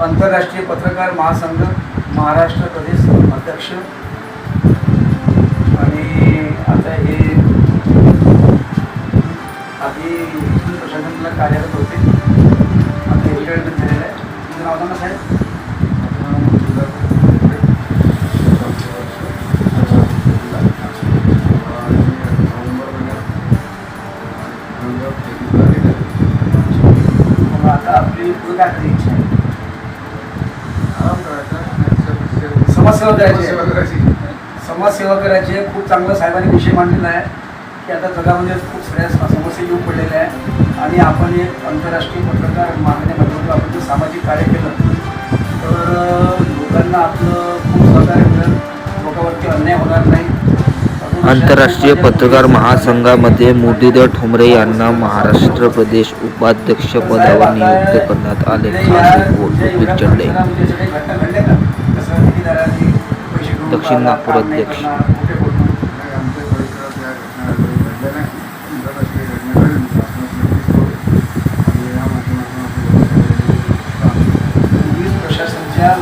आंतरराष्ट्रीय पत्रकार महासंघ महाराष्ट्र प्रदेश अध्यक्ष. आणि आता हे आधी प्रशासनाला कार्यरत होते. आपली इच्छा आहे. समाजसेवा करायची. समाजसेवा खूप चांगलं साहेबांनी विषय मांडलेला आहे. की आता जगामध्ये खूप साऱ्या स- समस्या येऊन पडलेल्या आहे आणि आपण एक आंतरराष्ट्रीय पत्रकार मागण्यामध्ये आपण जर सामाजिक कार्य केलं तर लोकांना आपलं आंतरराष्ट्रीय पत्रकार महासंघामध्ये मुरलीधर ठोंबरे यांना महाराष्ट्र प्रदेश उपाध्यक्ष पदावर नियुक्त करण्यात आले खास रिपोर्ट सुधीर दक्षिण नागपूर अध्यक्ष.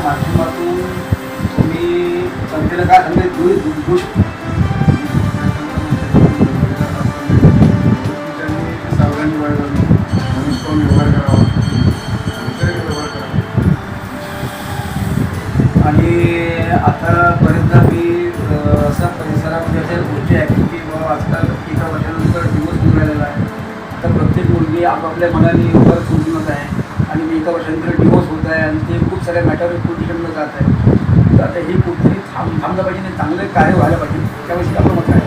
माध्यमातून तुम्ही जनतेला काय सांगते आणि आतापर्यंत मी असा परिसरामध्ये अशा गोष्टी ॲक्टिव्हिटी बाबा आजकाल एका वर्षानंतर दिवस मिळालेला आहे. तर प्रत्येक मुलगी आपापल्या मनाने वर सोडून आहे आणि मी एका वर्षानंतर डिवोर्स होत आहे आणि ते खूप साऱ्या मॅटर पोलिटिशनला जात आहे. तर आता ही कुठली थांब थांबलं पाहिजे आणि चांगलं कार्य व्हायला पाहिजे. त्याविषयी आपलं मत आहे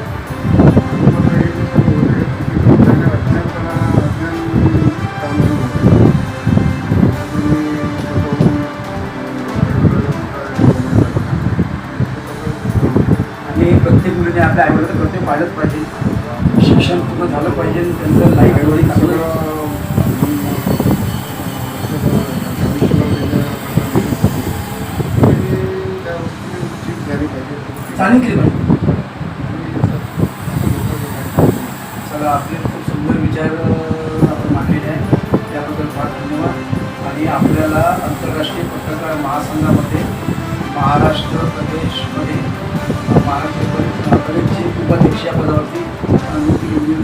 ते प्रत्येक मुलीने आपल्या आईवडील प्रत्येक पाहिलंच पाहिजे. शिक्षण पूर्ण झालं पाहिजे आणि त्यांचं लाईफ एवढी चांगलं चालेल केली पाहिजे. चला आपले खूप सुंदर विचार आपण मांडलेले आहे त्याबद्दल फार धन्यवाद. आणि आपल्याला आंतरराष्ट्रीय पत्रकार महासंघामध्ये महाराष्ट्र प्रदेशमध्ये महाराष्ट्र परिषद उपाध्यक्ष या पदावरती